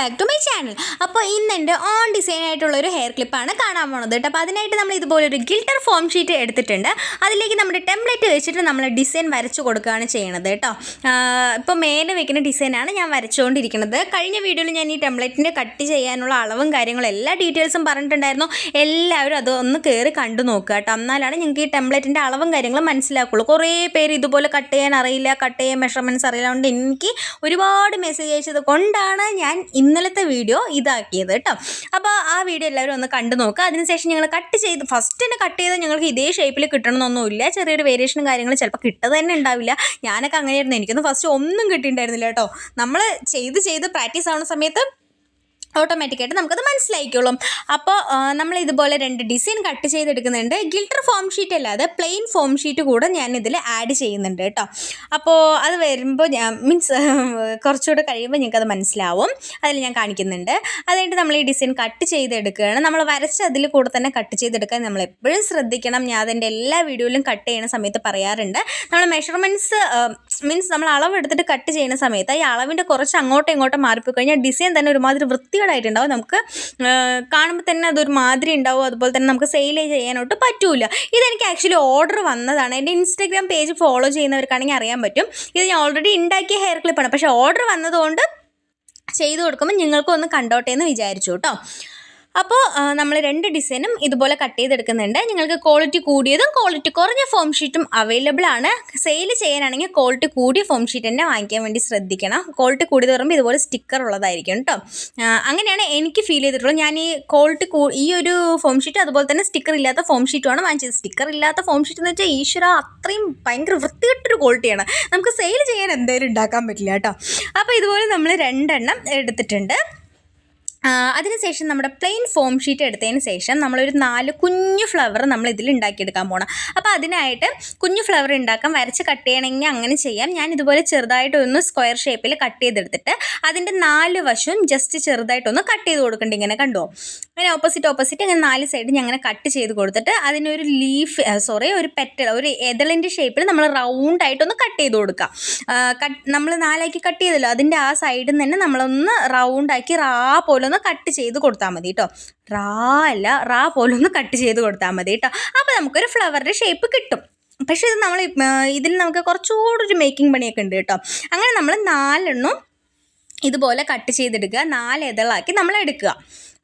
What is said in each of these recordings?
Back to my channel അപ്പോൾ ഇന്ന് എന്റെ ഓൺ ഡിസൈൻ ആയിട്ടുള്ള ഒരു ഹെയർ ക്ലിപ്പാണ് കാണാൻ പോണത് കേട്ടോ. അപ്പോൾ അതിനായിട്ട് നമ്മൾ ഇതുപോലെ ഒരു ഗിൽട്ടർ ഫോം ഷീറ്റ് എടുത്തിട്ടുണ്ട്. അതിലേക്ക് നമ്മുടെ ടെംപ്ലേറ്റ് വെച്ചിട്ട് നമ്മൾ ഡിസൈൻ വരച്ചു കൊടുക്കുകയാണ് ചെയ്യണത് കേട്ടോ. ഇപ്പോൾ മേലെ വെക്കുന്ന ഡിസൈനാണ് ഞാൻ വരച്ചുകൊണ്ടിരിക്കുന്നത്. കഴിഞ്ഞ വീഡിയോയിൽ ഞാൻ ഈ ടെംപ്ലേറ്റിന്റെ കട്ട് ചെയ്യാനുള്ള അളവും കാര്യങ്ങളും എല്ലാ ഡീറ്റെയിൽസും പറഞ്ഞിട്ടുണ്ടായിരുന്നു. എല്ലാവരും അത് ഒന്ന് കയറി കണ്ടു നോക്കുക കേട്ടോ. എന്നാലാണ് ഞങ്ങൾക്ക് ഈ ടെംപ്ലേറ്റിന്റെ അളവും കാര്യങ്ങളും മനസ്സിലാക്കുള്ളൂ. കുറേ പേര് ഇതുപോലെ കട്ട് ചെയ്യാൻ അറിയില്ല കട്ട് ചെയ്യാൻ മെഷർമെന്റ്സ് അറിയില്ല. അതുകൊണ്ട് എനിക്ക് ഒരുപാട് മെസ്സേജ് അയച്ചത് കൊണ്ടാണ് ഞാൻ ഇന്നലത്തെ വീഡിയോ ഇതാക്കിയത് കേട്ടോ. അപ്പോൾ ആ വീഡിയോ എല്ലാവരും ഒന്ന് കണ്ടു നോക്കുക അതിനുശേഷം ഞങ്ങൾ കട്ട് ചെയ്ത് ഫസ്റ്റ് തന്നെ കട്ട് ചെയ്ത് ഞങ്ങൾക്ക് ഇതേ ഷേപ്പിൽ കിട്ടണമെന്നൊന്നുമില്ല. ചെറിയൊരു വേരിയേഷനും കാര്യങ്ങളും ചിലപ്പോൾ കിട്ടുക തന്നെ ഉണ്ടാവില്ല. ഞാനൊക്കെ അങ്ങനെയായിരുന്നു. എനിക്കൊന്നും ഫസ്റ്റ് ഒന്നും കിട്ടിയിട്ടുണ്ടായിരുന്നില്ല കേട്ടോ. നമ്മൾ ചെയ്ത് ചെയ്ത് പ്രാക്ടീസ് ആവുന്ന സമയത്ത് ഓട്ടോമാറ്റിക്കായിട്ട് നമുക്കത് മനസ്സിലായിക്കോളും. അപ്പോൾ നമ്മൾ ഇതുപോലെ രണ്ട് ഡിസൈൻ കട്ട് ചെയ്തെടുക്കുന്നുണ്ട്. ഗിൽട്ടർ ഫോം ഷീറ്റ് അല്ലാതെ പ്ലെയിൻ ഫോം ഷീറ്റ് കൂടെ ഞാൻ ഇതിൽ ആഡ് ചെയ്യുന്നുണ്ട് കേട്ടോ. അപ്പോൾ അത് വരുമ്പോൾ ഞാൻ മീൻസ് കുറച്ചുകൂടെ കഴിയുമ്പോൾ ഞങ്ങൾക്കത് മനസ്സിലാവും. അതിൽ ഞാൻ കാണിക്കുന്നുണ്ട്. അതുകഴിഞ്ഞിട്ട് നമ്മൾ ഈ ഡിസൈൻ കട്ട് ചെയ്തെടുക്കുകയാണ്. നമ്മൾ വരച്ച അതിൽ കൂടെ തന്നെ കട്ട് ചെയ്തെടുക്കാൻ നമ്മൾ എപ്പോഴും ശ്രദ്ധിക്കണം. ഞാൻ അതിന്റെ എല്ലാ വീഡിയോയിലും കട്ട് ചെയ്യുന്ന സമയത്ത് പറയാറുണ്ട്. നമ്മൾ മെഷർമെന്റ്സ് മീൻസ് നമ്മൾ അളവെടുത്തിട്ട് കട്ട് ചെയ്യുന്ന സമയത്ത് ഈ അളവിന്റെ കുറച്ച് അങ്ങോട്ടും ഇങ്ങോട്ടും മാറിപ്പോയി കഴിഞ്ഞാൽ ഡിസൈൻ തന്നെ ഒരുമാതിരി വൃത്തികേടായിട്ടുണ്ടാവും നമുക്ക് കാണുമ്പോൾ തന്നെ അതൊരു മാതിരി ഉണ്ടാവും. അതുപോലെ തന്നെ നമുക്ക് സെയിൽ ചെയ്യാനോട്ട് പറ്റൂല. ഇതെനിക്ക് ആക്ച്വലി ഓർഡർ വന്നതാണ്. എന്റെ ഇൻസ്റ്റാഗ്രാം പേജ് ഫോളോ ചെയ്യുന്നവർക്കാണെങ്കിൽ അറിയാൻ പറ്റും. ഇത് ഞാൻ ഓൾറെഡി ഉണ്ടാക്കിയ ഹെയർ ക്ലിപ്പാണ് പക്ഷേ ഓർഡർ വന്നതുകൊണ്ട് ചെയ്തു കൊടുക്കുമ്പോൾ നിങ്ങൾക്കും ഒന്ന് കണ്ടോട്ടെ എന്ന് വിചാരിച്ചു കേട്ടോ. അപ്പോൾ നമ്മൾ രണ്ട് ഡിസൈനും ഇതുപോലെ കട്ട് ചെയ്തെടുക്കുന്നുണ്ട്. നിങ്ങൾക്ക് ക്വാളിറ്റി കൂടിയതും ക്വാളിറ്റി കുറഞ്ഞ ഫോം ഷീറ്റും അവൈലബിൾ ആണ്. സെയിൽ ചെയ്യാനാണെങ്കിൽ ക്വാളിറ്റി കൂടിയ ഫോം ഷീറ്റ് തന്നെ വാങ്ങിക്കാൻ വേണ്ടി ശ്രദ്ധിക്കണം. ക്വാളിറ്റി കൂടിയത് പറയുമ്പോൾ ഇതുപോലെ സ്റ്റിക്കർ ഉള്ളതായിരിക്കും കേട്ടോ അങ്ങനെയാണ് എനിക്ക് ഫീൽ ചെയ്തിട്ടുള്ളത്. ഞാൻ ഈ ക്വാളിറ്റി ഈ ഒരു ഫോം ഷീറ്റ് അതുപോലെ തന്നെ സ്റ്റിക്കർ ഇല്ലാത്ത ഫോം ഷീറ്റുമാണ് വാങ്ങിച്ചത്. സ്റ്റിക്കർ ഇല്ലാത്ത ഫോം ഷീറ്റ് എന്ന് വെച്ചാൽ ഈശ്വര അത്രയും ഭയങ്കര വൃത്തികെട്ടൊരു ക്വാളിറ്റിയാണ് നമുക്ക് സെയിൽ ചെയ്യാൻ എന്തായാലും ഉണ്ടാക്കാൻ പറ്റില്ല കേട്ടോ അപ്പോൾ ഇതുപോലെ നമ്മൾ രണ്ടെണ്ണം എടുത്തിട്ടുണ്ട്. അതിനുശേഷം നമ്മുടെ പ്ലെയിൻ ഫോം ഷീറ്റ് എടുത്തതിന് ശേഷം നമ്മളൊരു നാല് കുഞ്ഞു ഫ്ലവർ നമ്മൾ ഇതിൽ ഉണ്ടാക്കിയെടുക്കാൻ പോകണം അപ്പോൾ അതിനായിട്ട് കുഞ്ഞു ഫ്ലവർ ഉണ്ടാക്കാൻ വരച്ച് കട്ട് ചെയ്യണമെങ്കിൽ അങ്ങനെ ചെയ്യാം. ഞാൻ ഇതുപോലെ ചെറുതായിട്ടൊന്ന് സ്ക്വയർ ഷേപ്പിൽ കട്ട് ചെയ്തെടുത്തിട്ട് അതിന്റെ നാല് വശവും ജസ്റ്റ് ചെറുതായിട്ടൊന്ന് കട്ട് ചെയ്ത് കൊടുക്കണ്ട ഇങ്ങനെ കണ്ടോ? അങ്ങനെ ഓപ്പോസിറ്റ് ഓപ്പോസിറ്റ് അങ്ങനെ നാല് സൈഡ് ഞാൻ അങ്ങനെ കട്ട് ചെയ്ത് കൊടുത്തിട്ട് അതിനൊരു ലീഫ് സോറി ഒരു പെറ്റൽ ഒരു എതളിന്റെ ഷേപ്പിൽ നമ്മൾ റൗണ്ട് ആയിട്ടൊന്ന് കട്ട് ചെയ്ത് കൊടുക്കാം. കട്ട് നമ്മൾ നാലാക്കി കട്ട് ചെയ്തല്ലോ അതിന്റെ ആ സൈഡിൽ നിന്ന് തന്നെ നമ്മളൊന്ന് റൗണ്ടാക്കി റാ പോലെ ഒന്ന് കട്ട് ചെയ്ത് കൊടുത്താൽ മതി കേട്ടോ റാ അല്ല റാ പോലെ ഒന്ന് കട്ട് ചെയ്ത് കൊടുത്താൽ മതി കേട്ടോ അപ്പോൾ നമുക്കൊരു ഫ്ലവറിന്റെ ഷേപ്പ് കിട്ടും. പക്ഷേ ഇത് നമ്മൾ ഇതിൽ നമുക്ക് കുറച്ചുകൂടി ഒരു മേക്കിംഗ് പണിയൊക്കെ ഉണ്ട് കേട്ടോ അങ്ങനെ നമ്മൾ നാലെണ്ണം ഇതുപോലെ കട്ട് ചെയ്തെടുക്കുക. നാല് ഇതളാക്കി നമ്മൾ എടുക്കുക.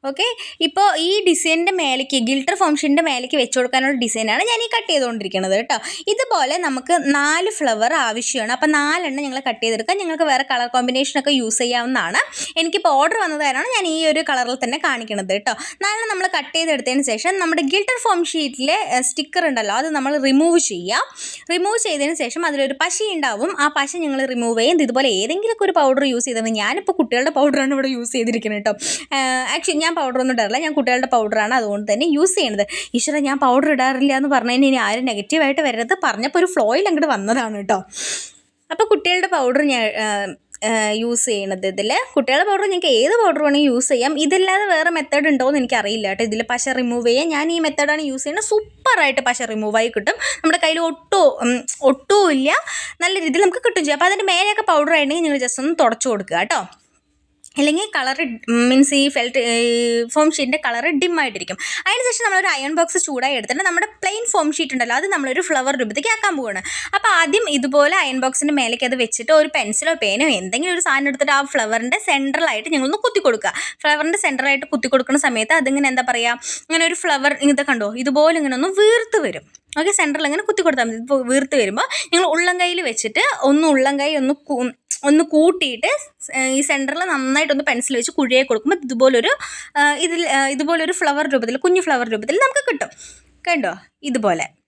ഓക്കെ? ഇപ്പോൾ ഈ ഡിസൈനിന്റെ മേലേക്ക് ഗിൽട്ടർ ഫംഗ്ഷന്റെ മേലേക്ക് വെച്ച് കൊടുക്കാനുള്ള ഡിസൈനാണ് ഞാൻ ഈ കട്ട് ചെയ്തുകൊണ്ടിരിക്കുന്നത് കേട്ടോ. ഇതുപോലെ നമുക്ക് നാല് ഫ്ലവർ ആവശ്യമാണ്. അപ്പോൾ നാലെണ്ണം ഞങ്ങൾ കട്ട് ചെയ്തെടുക്കുക ഞങ്ങൾക്ക് വേറെ കളർ കോമ്പിനേഷനൊക്കെ യൂസ് ചെയ്യാവുന്നതാണ്. എനിക്കിപ്പോൾ ഓർഡർ വന്നതായിരുന്നു ഞാൻ ഈ ഒരു കളറിൽ തന്നെ കാണിക്കണത് കേട്ടോ. നാലെണ്ണം നമ്മൾ കട്ട് ചെയ്തെടുത്തതിന് ശേഷം നമ്മുടെ ഗിൽട്ടർ ഫോം ഷീറ്റിലെ സ്റ്റിക്കർ ഉണ്ടല്ലോ അത് നമ്മൾ റിമൂവ് ചെയ്യാം. റിമൂവ് ചെയ്തതിന് ശേഷം അതിലൊരു പശ ഉണ്ടാവും. ആ പശ ഞങ്ങൾ റിമൂവ് ചെയ്യും ഇതുപോലെ ഏതെങ്കിലുമൊക്കെ ഒരു പൗഡർ യൂസ് ചെയ്തത് ഞാനിപ്പോൾ കുട്ടികളുടെ പൗഡറാണ് ഇവിടെ യൂസ് ചെയ്തിരിക്കുന്നത് കേട്ടോ. ആക്ച്വലി ഞാൻ പൗഡറൊന്നും ഇടാറില്ല. ഞാൻ കുട്ടികളുടെ പൗഡറാണ് അതുകൊണ്ട് തന്നെ യൂസ് ചെയ്യണത്. ഈശ്വര ഞാൻ പൗഡർ ഇടാറില്ല എന്ന് പറഞ്ഞതിന് ഇനി ആരും നെഗറ്റീവായിട്ട് വരരുത്. പറഞ്ഞപ്പോൾ ഒരു ഫ്ലോയിൽ അങ്ങോട്ട് വന്നതാണ് കേട്ടോ അപ്പോൾ കുട്ടികളുടെ പൗഡർ ഞാൻ യൂസ് ചെയ്യണത് ഇതിൽ കുട്ടികളുടെ പൗഡർ ഞങ്ങൾക്ക് ഏത് പൗഡർ വേണമെങ്കിൽ യൂസ് ചെയ്യാം. ഇതില്ലാതെ വേറെ മെത്തേഡ് ഉണ്ടോ എന്ന് എനിക്കറിയില്ല കേട്ടോ ഇതിൽ പശ റിമൂവ് ചെയ്യാൻ ഞാൻ ഈ മെത്തേഡാണ് യൂസ് ചെയ്യുന്നത്. സൂപ്പറായിട്ട് പശ റിമൂവായി കിട്ടും. നമ്മുടെ കയ്യിൽ ഒട്ടോ ഒട്ടും ഇല്ല. നല്ല രീതിയിൽ നമുക്ക് കിട്ടും ചെയ്യും. അപ്പോൾ അതിന്റെ മേലെയൊക്കെ പൗഡർ ആയിട്ടുണ്ടെങ്കിൽ നിങ്ങൾ ജസ്റ്റ് ഒന്ന് തുടച്ചു കൊടുക്കുക കേട്ടോ അല്ലെങ്കിൽ കളർ മീൻസ് ഈ ഫെൽറ്റ് ഫോം ഷീറ്റിന്റെ കളർ ഡിം ആയിട്ടിരിക്കും അതിനുശേഷം നമ്മളൊരു അയൺ ബോക്സ് ചൂടായി എടുത്തിട്ട് നമ്മുടെ പ്ലെയിൻ ഫോം ഷീറ്റ് ഉണ്ടല്ലോ അത് നമ്മളൊരു ഫ്ലവർ രൂപത്തേക്ക് ആക്കാൻ പോവാണ്. അപ്പോൾ ആദ്യം ഇതുപോലെ അയൺ ബോക്സിന്റെ മേലേക്ക് അത് വെച്ചിട്ട് ഒരു പെൻസിലോ പേനോ എന്തെങ്കിലും ഒരു സാധനം എടുത്തിട്ട് ആ ഫ്ലവറിന്റെ സെന്ററിലായിട്ട് ഞങ്ങളൊന്ന് കുത്തി കൊടുക്കുക. ഫ്ലവറിന്റെ സെന്ററായിട്ട് കുത്തി കൊടുക്കുന്ന സമയത്ത് അതിങ്ങനെ എന്താ പറയുക ഇങ്ങനെ ഒരു ഫ്ലവർ ഇത് കണ്ടോ ഇതുപോലെ ഇങ്ങനെ ഒന്ന് വീർത്ത് വരും. ഓക്കെ സെന്ററിൽ ഇങ്ങനെ കുത്തി കൊടുത്താൽ മതി. വീർത്ത് വരുമ്പോൾ ഞങ്ങൾ ഉള്ളം കയ്യിൽ വെച്ചിട്ട് ഒന്ന് ഉള്ളം കൈ ഒന്ന് ഒന്ന് കൂട്ടിയിട്ട് ഈ സെന്ററിൽ നന്നായിട്ടൊന്ന് പെൻസിൽ വെച്ച് കുഴിയെ കൊടുക്കുമ്പോൾ ഇതുപോലൊരു ഇതിൽ ഇതുപോലൊരു ഫ്ലവർ രൂപത്തിൽ കുഞ്ഞു ഫ്ലവർ രൂപത്തിൽ നമുക്ക് കിട്ടും. കണ്ടോ? ഇതുപോലെ.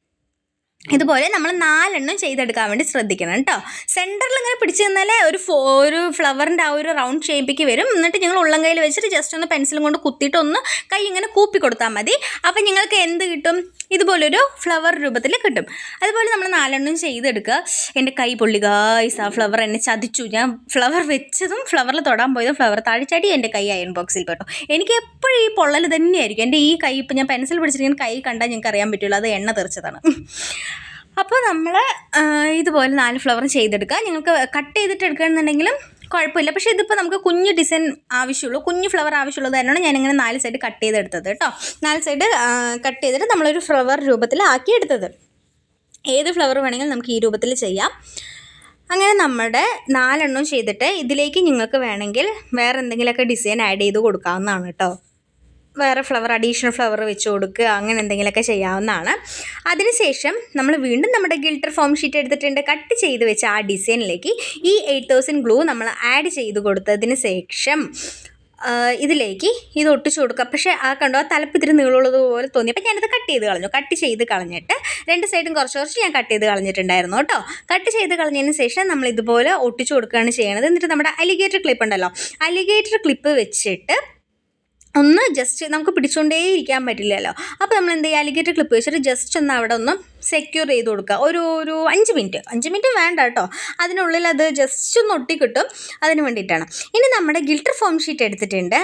ഇതുപോലെ നമ്മൾ നാലെണ്ണം ചെയ്തെടുക്കാൻ വേണ്ടി ശ്രദ്ധിക്കണം കേട്ടോ. സെന്ററിൽ ഇങ്ങനെ പിടിച്ച് നിന്നാലേ ഒരു ഫോ ഒരു ഫ്ലവറിന്റെ ആ ഒരു റൗണ്ട് ഷേപ്പിക്ക് വരും. എന്നിട്ട് ഞങ്ങൾ ഉള്ളം കയ്യിൽ വെച്ചിട്ട് ജസ്റ്റ് ഒന്ന് പെൻസിലും കൊണ്ട് കുത്തിയിട്ട് ഒന്ന് കൈ ഇങ്ങനെ കൂപ്പി കൊടുത്താൽ മതി. അപ്പം നിങ്ങൾക്ക് എന്ത് കിട്ടും? ഇതുപോലൊരു ഫ്ലവർ രൂപത്തിൽ കിട്ടും. അതുപോലെ നമ്മൾ നാലെണ്ണം ചെയ്തെടുക്കുക. എന്റെ കൈ പൊള്ളി ഗായ്സ് ആ ഫ്ലവർ എന്നെ ചതിച്ചു. ഞാൻ ഫ്ലവർ വെച്ചതും ഫ്ലവറിൽ തൊടാൻ പോയതും ഫ്ലവർ താഴ്ചാടി എന്റെ കൈ അയൺ ബോക്സിൽ പെട്ടു. എനിക്ക് എപ്പോഴും ഈ പൊള്ളൽ തന്നെയായിരിക്കും. എന്റെ ഈ കൈ ഇപ്പം ഞാൻ പെൻസിൽ പിടിച്ചിരിക്കുന്ന കൈ കണ്ടാൽ ഞങ്ങൾക്ക് അറിയാൻ പറ്റുള്ളൂ. അത് എണ്ണ തെറിച്ചതാണ്. അപ്പോൾ നമ്മൾ ഇതുപോലെ നാല് ഫ്ലവർ ചെയ്തെടുക്കുക. നിങ്ങൾക്ക് കട്ട് ചെയ്തിട്ട് എടുക്കണമെന്നുണ്ടെങ്കിലും കുഴപ്പമില്ല. പക്ഷേ ഇതിപ്പോൾ നമുക്ക് കുഞ്ഞ് ഡിസൈൻ ആവശ്യമുള്ളൂ. കുഞ്ഞ് ഫ്ലവർ ആവശ്യമുള്ളത് തന്നെയാണ് ഞാനിങ്ങനെ നാല് സൈഡ് കട്ട് ചെയ്തെടുത്തത് കേട്ടോ. നാല് സൈഡ് കട്ട് ചെയ്തിട്ട് നമ്മളൊരു ഫ്ലവർ രൂപത്തിൽ ആക്കി എടുത്തത്. ഏത് ഫ്ലവർ വേണമെങ്കിലും നമുക്ക് ഈ രൂപത്തിൽ ചെയ്യാം. അങ്ങനെ നമ്മുടെ നാലെണ്ണം ചെയ്തിട്ട് ഇതിലേക്ക് നിങ്ങൾക്ക് വേണമെങ്കിൽ വേറെ എന്തെങ്കിലുമൊക്കെ ഡിസൈൻ ആഡ് ചെയ്ത് കൊടുക്കാവുന്നതാണ് കേട്ടോ. വേറെ ഫ്ലവർ അഡീഷണൽ ഫ്ലവർ വെച്ച് കൊടുക്കുക അങ്ങനെ എന്തെങ്കിലുമൊക്കെ ചെയ്യാവുന്നതാണ്. അതിനുശേഷം നമ്മൾ വീണ്ടും നമ്മുടെ ഗിൽട്ടർ ഫോം ഷീറ്റ് എടുത്തിട്ടുണ്ട്. കട്ട് ചെയ്ത് വെച്ച ആ ഡിസൈനിലേക്ക് ഈ എയ്റ്റ് തൗസൻഡ് ഗ്ലൂ നമ്മൾ ആഡ് ചെയ്ത് കൊടുത്തതിന് ശേഷം ഇതിലേക്ക് ഇത് ഒട്ടിച്ചു കൊടുക്കുക. പക്ഷേ ആ കണ്ടോ ആ തലപ്പിത്തിരി നീളമുള്ളത് പോലെ തോന്നി. അപ്പോൾ ഞാനത് കട്ട് ചെയ്ത് കളഞ്ഞു. കട്ട് ചെയ്ത് കളഞ്ഞിട്ട് രണ്ട് സൈഡും കുറച്ച് കുറച്ച് ഞാൻ കട്ട് ചെയ്ത് കളഞ്ഞിട്ടുണ്ടായിരുന്നു കേട്ടോ. കട്ട് ചെയ്ത് കളഞ്ഞതിന് ശേഷം നമ്മൾ ഇതുപോലെ ഒട്ടിച്ചു കൊടുക്കുകയാണ് ചെയ്യണത്. എന്നിട്ട് നമ്മുടെ അലിഗേറ്റർ ക്ലിപ്പ് ഉണ്ടല്ലോ. അലിഗേറ്റർ ക്ലിപ്പ് വെച്ചിട്ട് ഒന്ന് ജസ്റ്റ് നമുക്ക് പിടിച്ചുകൊണ്ടേ ഇരിക്കാൻ പറ്റില്ലല്ലോ. അപ്പോൾ നമ്മൾ എന്ത് ചെയ്യുക അലിഗേറ്റർ ക്ലിപ്പ് വെച്ചിട്ട് ജസ്റ്റ് ഒന്ന് അവിടെ ഒന്ന് സെക്യൂർ ചെയ്ത് കൊടുക്കുക. ഒരു ഒരു അഞ്ച് മിനിറ്റ് അഞ്ച് മിനിറ്റ് വേണ്ട കേട്ടോ. അതിനുള്ളിൽ അത് ജസ്റ്റ് ഒന്ന് ഒട്ടിക്കിട്ടും അതിന് വേണ്ടിയിട്ടാണ്. ഇനി നമ്മുടെ ഗിൽട്ടർ ഫോം ഷീറ്റ് എടുത്തിട്ടുണ്ട്.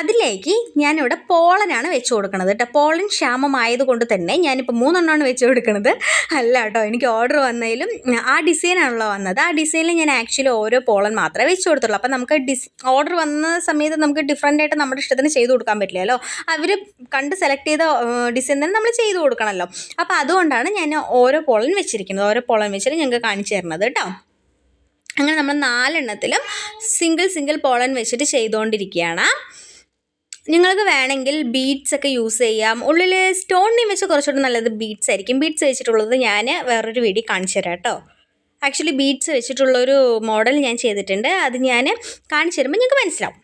അതിലേക്ക് ഞാനിവിടെ പോളനാണ് വെച്ച് കൊടുക്കുന്നത് കേട്ടോ. പോളൻ ക്ഷാമമായതുകൊണ്ട് തന്നെ ഞാനിപ്പോൾ മൂന്നെണ്ണമാണ് വെച്ച് കൊടുക്കുന്നത് അല്ല കേട്ടോ എനിക്ക് ഓർഡർ വന്നതിലും ആ ഡിസൈനാണല്ലോ വന്നത്. ആ ഡിസൈനിൽ ഞാൻ ആക്ച്വലി ഓരോ പോളൻ മാത്രമേ വെച്ച് കൊടുത്തുള്ളൂ. അപ്പോൾ നമുക്ക് ഡിസ് ഓർഡർ വന്ന സമയത്ത് നമുക്ക് ഡിഫറെന്റ് ആയിട്ട് നമ്മുടെ ഇഷ്ടത്തിന് ചെയ്ത് കൊടുക്കാൻ പറ്റില്ലല്ലോ. അവർ കണ്ട് സെലക്ട് ചെയ്ത ഡിസൈൻ തന്നെ നമ്മൾ ചെയ്ത് കൊടുക്കണമല്ലോ. അപ്പോൾ അതുകൊണ്ടാണ് ഞാൻ ഓരോ പോളൻ വെച്ചിരിക്കുന്നത് ഓരോ പോളൻ വെച്ചിട്ട് ഞങ്ങൾക്ക് കാണിച്ചു തരണത് കേട്ടോ അങ്ങനെ നമ്മൾ നാലെണ്ണത്തിലും സിംഗിൾ സിംഗിൾ പോളൻ വെച്ചിട്ട് ചെയ്തുകൊണ്ടിരിക്കുകയാണ് നിങ്ങൾക്ക് വേണമെങ്കിൽ ബീഡ്സ് ഒക്കെ യൂസ് ചെയ്യാം. ഉള്ളിൽ സ്റ്റോണിനെ വെച്ച് കുറച്ചുകൂടി നല്ലത് ബീഡ്സ് ആയിരിക്കും. ബീഡ്സ് വെച്ചിട്ടുള്ളത് ഞാൻ വേറൊരു വീഡിയോ കാണിച്ചു തരാം കേട്ടോ ആക്ച്വലി ബീഡ്സ് വെച്ചിട്ടുള്ളൊരു മോഡൽ ഞാൻ ചെയ്തിട്ടുണ്ട്. അത് ഞാൻ കാണിച്ചു തരുമ്പോൾ നിങ്ങൾക്ക് മനസ്സിലാവും.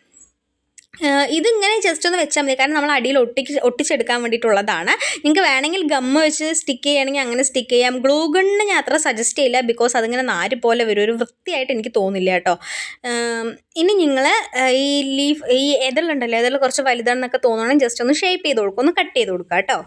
ഇതിങ്ങനെ ജസ്റ്റ് ഒന്ന് വെച്ചാൽ മതി. കാരണം നമ്മൾ അടിയിൽ ഒട്ടി ഒട്ടിച്ചെടുക്കാൻ വേണ്ടിയിട്ടുള്ളതാണ്. നിങ്ങൾക്ക് വേണമെങ്കിൽ ഗമ്മ് വെച്ച് സ്റ്റിക്ക് ചെയ്യുകയാണെങ്കിൽ അങ്ങനെ സ്റ്റിക്ക് ചെയ്യാം. ഗ്ലൂ ഞാൻ അത്ര സജസ്റ്റ് ചെയ്യില്ല ബിക്കോസ് അതിങ്ങനെ നാര് പോലെ വരും. ഒരു വൃത്തിയായിട്ട് എനിക്ക് തോന്നില്ല കേട്ടോ. ഇനി നിങ്ങൾ ഈ ലീഫ് ഈ എതളുണ്ടല്ലോ എതൾ കുറച്ച് വലുതാണെന്നൊക്കെ തോന്നുകയാണെങ്കിൽ ജസ്റ്റ് ഒന്ന് ഷേപ്പ് ചെയ്ത് കൊടുക്കുക ഒന്ന് കട്ട് ചെയ്ത് കൊടുക്കുക കേട്ടോ.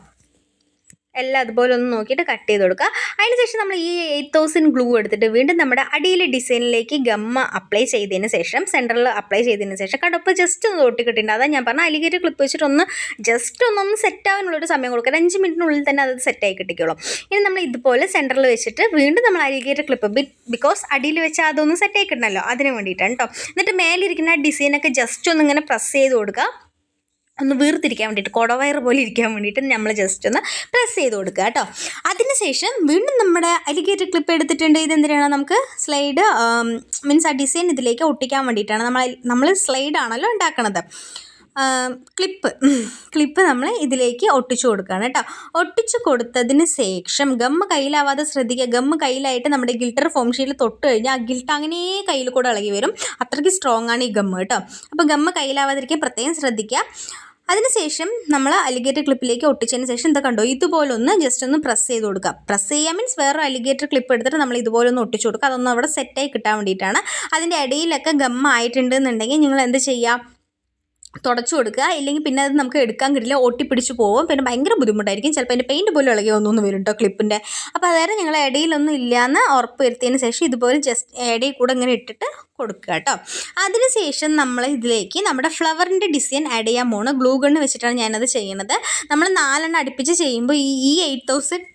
എല്ലാം അതുപോലെ ഒന്ന് നോക്കിയിട്ട് കട്ട് ചെയ്ത് കൊടുക്കുക. അതിനുശേഷം നമ്മൾ ഈ എയ്റ്റ് തൗസൻഡ് ഗ്ലൂ എടുത്തിട്ട് വീണ്ടും നമ്മുടെ അടിയിലെ ഡിസൈനിലേക്ക് ഗമ്മ അപ്ലൈ ചെയ്തതിന് ശേഷം സെന്ററിൽ അപ്ലൈ ചെയ്തതിന് ശേഷം കടപ്പ് ജസ്റ്റ് ഒന്ന് തൊട്ടി കിട്ടിയിട്ടുണ്ട്. അതാ ഞാൻ പറഞ്ഞ അലിഗേറ്റ് ക്ലിപ്പ് വെച്ചിട്ട് ഒന്ന് ജസ്റ്റ് ഒന്നൊന്ന് സെറ്റ് ആവാനുള്ളൊരു സമയം കൊടുക്കുക. അഞ്ച് മിനിറ്റിനുള്ളിൽ തന്നെ അത് സെറ്റായി കിട്ടിക്കോളും. ഇനി നമ്മൾ ഇതുപോലെ സെന്ററിൽ വെച്ചിട്ട് വീണ്ടും നമ്മൾ അലിഗേറ്റ് ക്ലിപ്പ് ബിക്കോസ് അടിയിൽ വെച്ചാൽ അതൊന്ന് സെറ്റായി കിട്ടണമല്ലോ അതിന് വേണ്ടിയിട്ടാണ് കേട്ടോ എന്നിട്ട് മേലിരിക്കുന്ന ആ ഡിസൈനൊക്കെ ജസ്റ്റ് ഒന്ന് ഇങ്ങനെ പ്രസ് ചെയ്ത് കൊടുക്കുക. ഒന്ന് വീർത്തിരിക്കാൻ വേണ്ടിയിട്ട് കുടവയർ പോലെ ഇരിക്കാൻ വേണ്ടിയിട്ട് നമ്മൾ ജസ്റ്റ് ഒന്ന് പ്രസ് ചെയ്ത് കൊടുക്കുക കേട്ടോ. അതിനുശേഷം വീണ്ടും നമ്മുടെ അലിഗേറ്റർ ക്ലിപ്പ് എടുത്തിട്ടുണ്ട്. ഇതെന്തിനാണ് നമുക്ക്? സ്ലൈഡ് മീൻസ് ആ ഡിസൈൻ ഇതിലേക്ക് ഒട്ടിക്കാൻ വേണ്ടിയിട്ടാണ് നമ്മൾ നമ്മൾ സ്ലൈഡാണല്ലോ ഉണ്ടാക്കണത്. ക്ലിപ്പ് ക്ലിപ്പ് നമ്മൾ ഇതിലേക്ക് ഒട്ടിച്ചു കൊടുക്കുകയാണ് കേട്ടോ. ഒട്ടിച്ചു കൊടുത്തതിന് ശേഷം ഗമ്മ് കയ്യിലാവാതെ ശ്രദ്ധിക്കുക. ഗമ്മ് കയ്യിലായിട്ട് നമ്മുടെ ഗിൽട്ടർ ഫോം ഷീറ്റിൽ തൊട്ട് കഴിഞ്ഞാൽ ആ ഗിൽട്ട് അങ്ങനെ കയ്യിൽ കൂടെ ഇളകി വരും. അത്രയ്ക്ക് സ്ട്രോങ് ആണ് ഈ ഗമ്മ് കേട്ടോ. അപ്പോൾ ഗമ്മ് കയ്യിലാവാതിരിക്കാൻ പ്രത്യേകം ശ്രദ്ധിക്കുക. അതിനുശേഷം നമ്മൾ അലിഗേറ്റർ ക്ലിപ്പിലേക്ക് ഒട്ടിച്ചതിന് ശേഷം എന്താ കണ്ടോ? ഇതുപോലെ ഒന്ന് ജസ്റ്റ് ഒന്ന് പ്രസ് ചെയ്ത് കൊടുക്കുക. പ്രസ് ചെയ്യുക മീൻസ് വേറെ അലിഗേറ്റർ ക്ലിപ്പ് എടുത്തിട്ട് നമ്മൾ ഇതുപോലെ ഒന്ന് ഒട്ടിച്ചു കൊടുക്കുക. അതൊന്നും അവിടെ സെറ്റായി കിട്ടാൻ വേണ്ടിയിട്ടാണ്. അതിന്റെ ഇടയിലൊക്കെ ഗമ്മ ആയിട്ടുണ്ട് എന്നുണ്ടെങ്കിൽ നിങ്ങൾ എന്ത് ചെയ്യുക? തുടച്ചു കൊടുക്കുക. ഇല്ലെങ്കിൽ പിന്നെ അത് നമുക്ക് എടുക്കാൻ കിട്ടില്ല. ഒട്ടിപ്പിടിച്ച് പോകും പിന്നെ ഭയങ്കര ബുദ്ധിമുട്ടായിരിക്കും. ചിലപ്പോൾ അതിന്റെ പെയിന്റ് പോലും ഇളകി ഒന്നും വരും കേട്ടോ ക്ലിപ്പിന്റെ അപ്പോൾ അതായത് നിങ്ങൾ ഇടയിലൊന്നും ഇല്ലയെന്ന് ഉറപ്പ് വരുത്തിയതിന് ശേഷം ഇതുപോലെ ജസ്റ്റ് ഇടയിൽ കൂടെ ഇങ്ങനെ ഇട്ടിട്ട് കൊടുക്കുക കേട്ടോ അതിനുശേഷം നമ്മൾ ഇതിലേക്ക് നമ്മുടെ ഫ്ലവറിന്റെ ഡിസൈൻ ആഡ് ചെയ്യാൻ പോണ്. ഗ്ലൂ ഗണ്ണ് വെച്ചിട്ടാണ് ഞാനത് ചെയ്യുന്നത്. നമ്മൾ നാലെണ്ണം അടുപ്പിച്ച് ചെയ്യുമ്പോൾ ഈ എയ്റ്റ് തൗസൻഡ്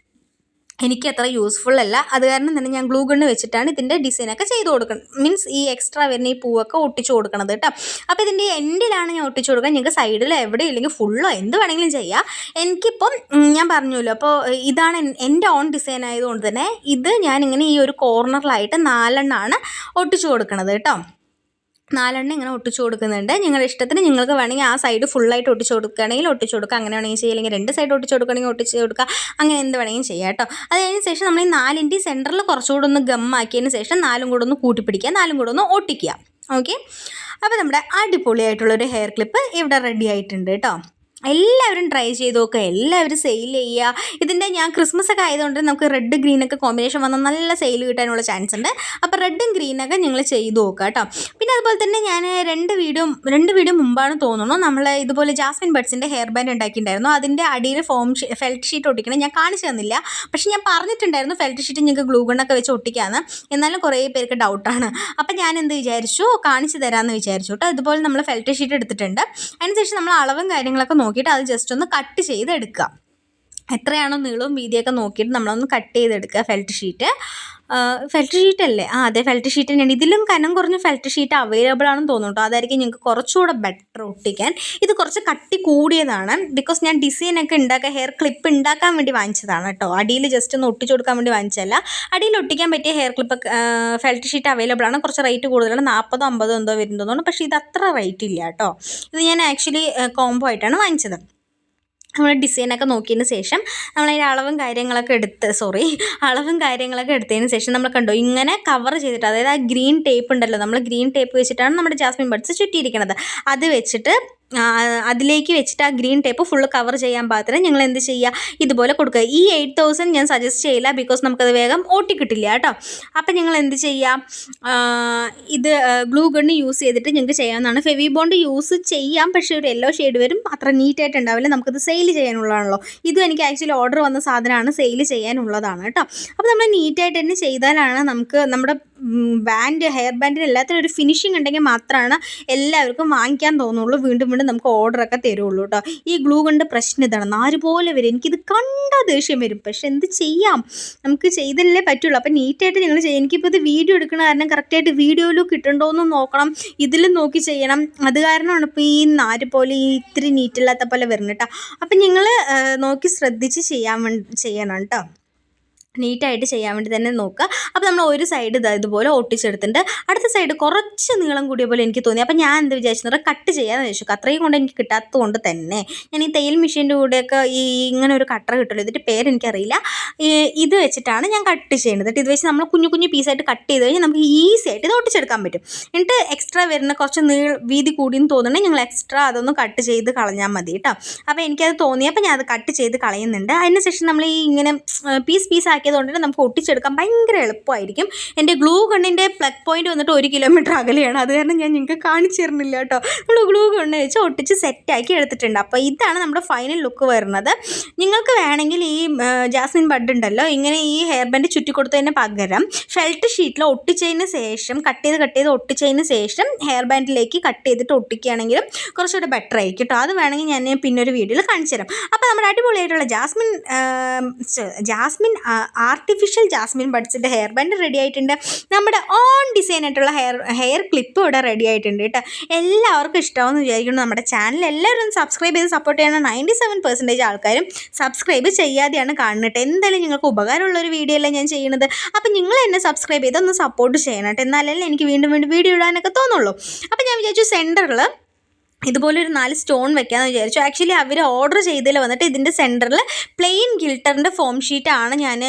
എനിക്ക് അത്ര യൂസ്ഫുൾ അല്ല. അത് കാരണം തന്നെ ഞാൻ ഗ്ലൂ ഗണ്ണ് വെച്ചിട്ടാണ് ഇതിന്റെ ഡിസൈനൊക്കെ ചെയ്ത് കൊടുക്കുന്നത് മീൻസ് ഈ എക്സ്ട്രാ വരുന്ന ഈ പൂവൊക്കെ ഒട്ടിച്ച് കൊടുക്കണത് കേട്ടോ. അപ്പോൾ ഇതിന്റെ എൻഡിലാണ് ഞാൻ ഒട്ടിച്ച് കൊടുക്കുക നിങ്ങൾക്ക് സൈഡിൽ എവിടെ ഇല്ലെങ്കിൽ ഫുള്ളോ എന്ത് വേണമെങ്കിലും ചെയ്യാം. എനിക്കിപ്പം ഞാൻ പറഞ്ഞല്ലോ അപ്പോൾ ഇതാണ് എൻ- എന്റെ ഓൺ ഡിസൈൻ ആയതുകൊണ്ട് തന്നെ ഇത് ഞാനിങ്ങനെ ഈ ഒരു കോർണറിലായിട്ട് നാലെണ്ണമാണ് ഒട്ടിച്ച് കൊടുക്കണത് കേട്ടോ. നാലെണ്ണം ഇങ്ങനെ ഒട്ടിച്ചു കൊടുക്കുന്നുണ്ട്. നിങ്ങളുടെ ഇഷ്ടത്തിന് നിങ്ങൾക്ക് വേണമെങ്കിൽ ആ സൈഡ് ഫുള്ളായിട്ട് ഒട്ടിച്ചു കൊടുക്കുകയാണെങ്കിൽ ഒട്ടിച്ചു കൊടുക്കുക. അങ്ങനെ വേണമെങ്കിൽ ചെയ്യുക അല്ലെങ്കിൽ രണ്ട് സൈഡ് ഒട്ടിച്ചു കൊടുക്കുകയാണെങ്കിൽ ഒട്ടിച്ച് കൊടുക്കുക. അങ്ങനെ എന്ത് വേണമെങ്കിലും ചെയ്യാം കേട്ടോ. അത് കഴിഞ്ഞ ശേഷം നമ്മൾ ഈ നാലിന്റെ സെന്ററിൽ കുറച്ചുകൂടെ ഒന്ന് ഗമ്മാക്കിയതിന് ശേഷം നാലും കൂടെ ഒന്ന് കൂട്ടിപ്പിടിക്കുക. നാലും കൂടെ ഒന്ന് ഒട്ടിക്കുക. ഓക്കെ അപ്പോൾ നമ്മുടെ അടിപൊളിയായിട്ടുള്ളൊരു ഹെയർ ക്ലിപ്പ് ഇവിടെ റെഡി ആയിട്ടുണ്ട് കേട്ടോ. എല്ലാവരും ട്രൈ ചെയ്ത് നോക്കുക എല്ലാവരും സെയിൽ ചെയ്യുക ഇതിന്റെ ഞാൻ ക്രിസ്മസ് ഒക്കെ ആയതുകൊണ്ട് നമുക്ക് റെഡ് ഗ്രീനൊക്കെ കോമ്പിനേഷൻ വന്നാൽ നല്ല സെയിൽ കിട്ടാനുള്ള ചാൻസ് ഉണ്ട്. അപ്പോൾ റെഡും ഗ്രീനൊക്കെ ഞങ്ങൾ ചെയ്ത് നോക്കുക കേട്ടോ. പിന്നെ അതുപോലെ തന്നെ ഞാൻ രണ്ട് വീഡിയോ രണ്ട് വീഡിയോ മുമ്പാണ് തോന്നുന്നു. നമ്മൾ ഇതുപോലെ ജാസ്മിൻ ബഡ്സിന്റെ ഹെയർ ബാൻഡ് ഉണ്ടാക്കിയിട്ടുണ്ടായിരുന്നു. അതിന്റെ അടിയിൽ ഫോം ഫെൽറ്റ് ഷീറ്റ് ഒട്ടിക്കണം. ഞാൻ കാണിച്ചു തന്നില്ല. പക്ഷേ ഞാൻ പറഞ്ഞിട്ടുണ്ടായിരുന്നു ഫെൽറ്റ് ഷീറ്റ് ഞങ്ങൾക്ക് ഗ്ലൂഗണ്ണൊക്കെ വെച്ച് ഒട്ടിക്കാമെന്ന് എന്നാലും കുറേ പേർക്ക് ഡൗട്ടാണ് അപ്പോൾ ഞാൻ എന്ത് വിചാരിച്ചു? കാണിച്ചു തരാമെന്ന് വിചാരിച്ചു കേട്ടോ. ഇതുപോലെ നമ്മൾ ഫെൽറ്റ് ഷീറ്റ് എടുത്തിട്ടുണ്ട്. അതിനുശേഷം നമ്മൾ അളവും കാര്യങ്ങളൊക്കെ നോക്കിയിട്ട് അത് ജസ്റ്റ് ഒന്ന് കട്ട് ചെയ്ത് എടുക്കുക എത്രയാണോ നീളവും വീതിയൊക്കെ നോക്കിയിട്ട് നമ്മളൊന്ന് കട്ട് ചെയ്തെടുക്കുക ഫെൽറ്റ് ഷീറ്റ് ഫെൽറ്റ് ഷീറ്റ് അല്ലേ? ആ അതെ ഫെൽറ്റ് ഷീറ്റ് തന്നെയാണ്. ഇതിലും കനം കുറഞ്ഞ ഫെൽറ്റ് ഷീറ്റ് അവൈലബിൾ ആണെന്ന് തോന്നുന്നു അതായിരിക്കും ഞങ്ങൾക്ക് കുറച്ചുകൂടെ ബെറ്റർ ഒട്ടിക്കാൻ. ഇത് കുറച്ച് കട്ടി കൂടിയതാണ്. ബിക്കോസ് ഞാൻ ഡിസൈനൊക്കെ ഉണ്ടാക്കുക ഹെയർ ക്ലിപ്പ് ഉണ്ടാക്കാൻ വേണ്ടി വാങ്ങിച്ചതാണ് കേട്ടോ. അടിയിൽ ജസ്റ്റ് ഒന്ന് ഒട്ടിച്ചു കൊടുക്കാൻ വേണ്ടി വാങ്ങിച്ചല്ല അടിയിൽ ഒട്ടിക്കാൻ പറ്റിയ hair clip felt sheet available ആണ്. കുറച്ച് റേറ്റ് കൂടുതലാണ്. നാൽപ്പതോ അമ്പതോ എന്തോ വരും തോന്നുന്നു. പക്ഷേ ഇത് അത്ര റേറ്റ് ഇല്ല കേട്ടോ. ഇത് ഞാൻ ആക്ച്വലി കോംബോ ആയിട്ടാണ് വാങ്ങിച്ചത്. നമ്മൾ ഡിസൈനൊക്കെ നോക്കിയതിന് ശേഷം നമ്മളതിന്റെ അളവും കാര്യങ്ങളൊക്കെ എടുത്ത് സോറി അളവും കാര്യങ്ങളൊക്കെ എടുത്തതിന് ശേഷം നമ്മൾ കണ്ടോ ഇങ്ങനെ കവർ ചെയ്തിട്ട് അതായത് ആ ഗ്രീൻ ടേപ്പ് ഉണ്ടല്ലോ നമ്മൾ ഗ്രീൻ ടേപ്പ് വെച്ചിട്ടാണ് നമ്മുടെ ജാസ്മിൻ ബഡ്സ് ചുറ്റിയിരിക്കുന്നത് അത് വെച്ചിട്ട് അതിലേക്ക് വെച്ചിട്ട് ആ ഗ്രീൻ ടേപ്പ് ഫുള്ള് കവർ ചെയ്യാൻ പാകത്തിന് ഞങ്ങൾ എന്ത് ചെയ്യുക? ഇതുപോലെ കൊടുക്കുക. ഈ എയ്റ്റ് തൗസൻഡ് ഞാൻ സജസ്റ്റ് ചെയ്യില്ല ബിക്കോസ് നമുക്കത് വേഗം ഓട്ടി കിട്ടില്ല കേട്ടോ. അപ്പം ഞങ്ങൾ എന്ത് ചെയ്യാം ഇത് ഗ്ലൂ ഗണ്ണ് യൂസ് ചെയ്തിട്ട് ഞങ്ങൾക്ക് ചെയ്യാവുന്നതാണ്. ഫെവി ബോണ്ട് യൂസ് ചെയ്യാം. പക്ഷേ ഒരു യെല്ലോ ഷെയ്ഡ് വരും. അത്ര നീറ്റായിട്ട് ഉണ്ടാവില്ല. നമുക്കത് സെയിൽ ചെയ്യാനുള്ളതാണല്ലോ. ഇതും എനിക്ക് ആക്ച്വലി ഓർഡർ വന്ന സാധനമാണ്. സെയിൽ ചെയ്യാനുള്ളതാണ് കേട്ടോ. അപ്പോൾ നമ്മൾ നീറ്റായിട്ട് തന്നെ ചെയ്താലാണ് നമുക്ക് നമ്മുടെ ബാൻഡ് ഹെയർ ബാൻഡിന് എല്ലാത്തിനും ഒരു ഫിനിഷിംഗ് ഉണ്ടെങ്കിൽ മാത്രമാണ് എല്ലാവർക്കും വാങ്ങിക്കാൻ തോന്നുള്ളൂ. വീണ്ടും വീണ്ടും നമുക്ക് ഓർഡറൊക്കെ തരുള്ളൂ കേട്ടോ ഈ ഗ്ലൂ കൊണ്ട് പ്രശ്നം ഇതാണ്. നാല് പോലെ വരും. എനിക്കിത് കണ്ട ദേഷ്യം വരും. പക്ഷെ എന്ത് ചെയ്യാം? നമുക്ക് ചെയ്തല്ലേ പറ്റുള്ളൂ. അപ്പം നീറ്റായിട്ട് നിങ്ങൾ ചെയ്യാം. എനിക്കിപ്പോൾ ഇത് വീഡിയോ എടുക്കണ കാരണം കറക്റ്റായിട്ട് വീഡിയോയിലും എന്ന് നോക്കണം. ഇതിലും നോക്കി ചെയ്യണം. അത് കാരണമാണ് ഇപ്പോൾ ഈ നാല് പോലെ ഈ ഇത്തിരി നീറ്റില്ലാത്ത പോലെ വരുന്നത് കേട്ടോ അപ്പം നിങ്ങൾ നോക്കി ശ്രദ്ധിച്ച് ചെയ്യാൻ ചെയ്യണം കേട്ടോ നീറ്റായിട്ട് ചെയ്യാൻ വേണ്ടി തന്നെ നോക്കുക. അപ്പോൾ നമ്മൾ ഒരു സൈഡ് ഇതാ ഇതുപോലെ ഒട്ടിച്ചെടുത്തിട്ടുണ്ട്. അടുത്ത സൈഡ് കുറച്ച് നീളം കൂടിയ പോലെ എനിക്ക് തോന്നി. അപ്പോൾ ഞാൻ എന്ത് വിചാരിച്ചു പറഞ്ഞാൽ കട്ട് ചെയ്യാമെന്ന് വിചാരിച്ചു. അത്രയും കൊണ്ട് എനിക്ക് കിട്ടാത്തത് കൊണ്ട് തന്നെ ഞാൻ ഈ തയ്യൽ മെഷീന്റെ കൂടെയൊക്കെ ഈ ഇങ്ങനെ ഒരു കട്ടർ കിട്ടുമല്ലോ ഇതിന്റെ പേര് എനിക്കറിയില്ല. ഇത് വെച്ചിട്ടാണ് ഞാൻ കട്ട് ചെയ്യുന്നത്. ഇത് വെച്ച് നമ്മൾ കുഞ്ഞു കുഞ്ഞു പീസായിട്ട് കട്ട് ചെയ്ത് കഴിഞ്ഞാൽ നമുക്ക് ഈസി ആയിട്ട് ഇത് ഒട്ടിച്ചെടുക്കാൻ പറ്റും. എന്നിട്ട് എക്സ്ട്രാ വരുന്ന കുറച്ച് നീൾ വീതി കൂടിയെന്ന് തോന്നുന്നുണ്ടെങ്കിൽ ഞങ്ങൾ എക്സ്ട്രാ അതൊന്ന് കട്ട് ചെയ്ത് കളഞ്ഞാൽ മതി കേട്ടോ. അപ്പോൾ എനിക്കത് തോന്നിയപ്പോൾ ഞാൻ അത് കട്ട് ചെയ്ത് കളയുന്നുണ്ട്. അതിന് ശേഷം നമ്മൾ ഈ ഇങ്ങനെ പീസ് പീസ് ആക്കിയതുകൊണ്ട് തന്നെ നമുക്ക് ഒട്ടിച്ചെടുക്കാൻ ഭയങ്കര എളുപ്പമായിരിക്കും. എന്റെ ഗ്ലൂ ഗണ്ണിന്റെ പ്ലഗ് പോയിന്റ് വന്നിട്ട് ഒരു കിലോമീറ്റർ അകലെയാണ്. അത് കാരണം ഞാൻ നിങ്ങൾക്ക് കാണിച്ചു തരുന്നില്ല കേട്ടോ. നമ്മൾ ഗ്ലൂ ഗണ്ണ് വെച്ച് ഒട്ടിച്ച് സെറ്റാക്കി എടുത്തിട്ടുണ്ട്. അപ്പോൾ ഇതാണ് നമ്മുടെ ഫൈനൽ ലുക്ക് വരുന്നത്. നിങ്ങൾക്ക് വേണമെങ്കിൽ ഈ ജാസ്മിൻ ബഡ് ഉണ്ടല്ലോ. ഇങ്ങനെ ഈ ഹെയർ ബാൻഡ് ചുറ്റി കൊടുത്തതിന് പകരം ഫെൽറ്റ് ഷീറ്റിൽ ഒട്ടിച്ചതിന് ശേഷം കട്ട് ചെയ്ത് കട്ട് ചെയ്ത് ഒട്ടിച്ചതിന് ശേഷം ഹെയർ ബാൻഡിലേക്ക് കട്ട് ചെയ്തിട്ട് ഒട്ടിക്കുകയാണെങ്കിലും കുറച്ചുകൂടെ ബെറ്റർ ആയിരിക്കും കേട്ടോ. അത് വേണമെങ്കിൽ ഞാൻ പിന്നെ ഒരു വീഡിയോയിൽ കാണിച്ചു തരാം. അപ്പോൾ നമ്മുടെ അടിപൊളിയായിട്ടുള്ള ജാസ്മിൻ ജാസ്മിൻ ആർട്ടിഫിഷ്യൽ ജാസ്മിൻ ബഡ്സിന്റെ ഹെയർ ബാൻഡ് റെഡി ആയിട്ടുണ്ട്. നമ്മുടെ ഓൺ ഡിസൈൻ ആയിട്ടുള്ള ഹെയർ ഹെയർ ക്ലിപ്പ് ഇവിടെ റെഡി ആയിട്ടുണ്ട് കേട്ടോ. എല്ലാവർക്കും ഇഷ്ടമാണെന്ന് വിചാരിക്കുന്നു. നമ്മുടെ ചാനൽ എല്ലാവരും സബ്സ്ക്രൈബ് ചെയ്ത് സപ്പോർട്ട് ചെയ്യുന്ന നയന്റി സെവൻ പെർസെന്റേജ് ആൾക്കാരും സബ്സ്ക്രൈബ് ചെയ്യാതെയാണ് കാണുന്നത് എന്തായാലും നിങ്ങൾക്ക് ഉപകാരമുള്ള ഒരു വീഡിയോ അല്ല ഞാൻ ചെയ്യുന്നത്. അപ്പം നിങ്ങൾ എന്നെ സബ്സ്ക്രൈബ് ചെയ്ത് ഒന്ന് സപ്പോർട്ട് ചെയ്യണം കേട്ടോ. എന്നാലല്ലേ എനിക്ക് വീണ്ടും വീണ്ടും വീഡിയോ ഇടാനൊക്കെ തോന്നുള്ളൂ. അപ്പം ഞാൻ വിചാരിച്ചു സെന്ററിൽ ഇതുപോലെ ഒരു നാല് സ്റ്റോൺ വെക്കാമെന്ന് വിചാരിച്ചു. ആക്ച്വലി അവർ ഓർഡർ ചെയ്തതിൽ വന്നിട്ട് ഇതിന്റെ സെന്ററിൽ പ്ലെയിൻ ഗിൽട്ടറിന്റെ ഫോം ഷീറ്റാണ് ഞാൻ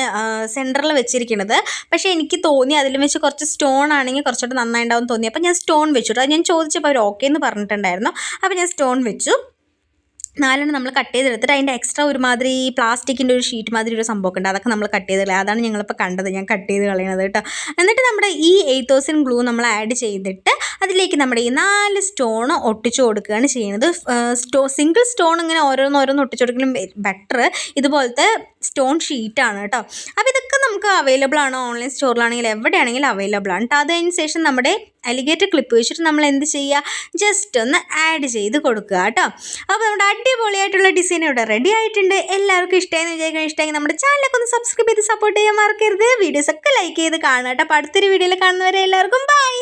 സെന്ററിൽ വെച്ചിരിക്കുന്നത് പക്ഷേ എനിക്ക് തോന്നി അതിൽ വെച്ച് കുറച്ച് സ്റ്റോൺ ആണെങ്കിൽ കുറച്ചുകൂടെ നന്നായിട്ടുണ്ടാവും തോന്നി. അപ്പോൾ ഞാൻ സ്റ്റോൺ വെച്ചു കേട്ടോ ഞാൻ ചോദിച്ചപ്പോൾ അവർ ഓക്കെ എന്ന് പറഞ്ഞിട്ടുണ്ടായിരുന്നു. അപ്പോൾ ഞാൻ സ്റ്റോൺ വെച്ചു. നാലെണ്ണം നമ്മൾ കട്ട് ചെയ്തെടുത്തിട്ട് അതിന്റെ എക്സ്ട്രാ ഒരുമാതിരി പ്ലാസ്റ്റിക്കിന്റെ ഒരു ഷീറ്റ് മാതിരി ഒരു സംഭവം ഉണ്ട് അതൊക്കെ നമ്മൾ കട്ട് ചെയ്തില്ല അതാണ് ഞങ്ങളിപ്പോൾ കണ്ടത്. ഞാൻ കട്ട് ചെയ്ത് കളയണത് കേട്ടോ. എന്നിട്ട് നമ്മുടെ ഈ എയ്റ്റ് തൗസൻഡ് ഗ്ലൂ നമ്മൾ ആഡ് ചെയ്തിട്ട് അതിലേക്ക് നമ്മുടെ ഈ നാല് സ്റ്റോൺ ഒട്ടിച്ചു കൊടുക്കുകയാണ് ചെയ്യുന്നത്. സ്റ്റോ സിംഗിൾ സ്റ്റോൺ ഇങ്ങനെ ഓരോന്ന് ഓരോന്ന് ഒട്ടിച്ചു കൊടുക്കലും ബെറ്റർ ഇതുപോലത്തെ സ്റ്റോൺ ഷീറ്റാണ് കേട്ടോ. അപ്പോൾ ഇതൊക്കെ നമുക്ക് അവൈലബിൾ ആണ്? ഓൺലൈൻ സ്റ്റോറിലാണെങ്കിലും എവിടെയാണെങ്കിലും അവൈലബിൾ ആണ് കേട്ടോ. അതിന് ശേഷം നമ്മുടെ അലിഗേറ്റർ ക്ലിപ്പ് വെച്ചിട്ട് നമ്മൾ എന്ത് ചെയ്യുക? ജസ്റ്റ് ഒന്ന് ആഡ് ചെയ്ത് കൊടുക്കുക കേട്ടോ. അപ്പോൾ നമ്മുടെ അടിപൊളിയായിട്ടുള്ള ഡിസൈൻ ഇവിടെ റെഡി ആയിട്ടുണ്ട്. എല്ലാവർക്കും ഇഷ്ടമായി വിചാരിക്കാൻ ഇഷ്ടമായി നമ്മുടെ ചാനലൊക്കെ ഒന്ന് സബ്സ്ക്രൈബ് ചെയ്ത് സപ്പോർട്ട് ചെയ്യാൻ മറക്കരുത്. വീഡിയോസ് ഒക്കെ ലൈക്ക് ചെയ്ത് കാണാം കേട്ടോ. അടുത്തൊരു വീഡിയോയിൽ കാണുന്നവരെ എല്ലാവർക്കും ബൈ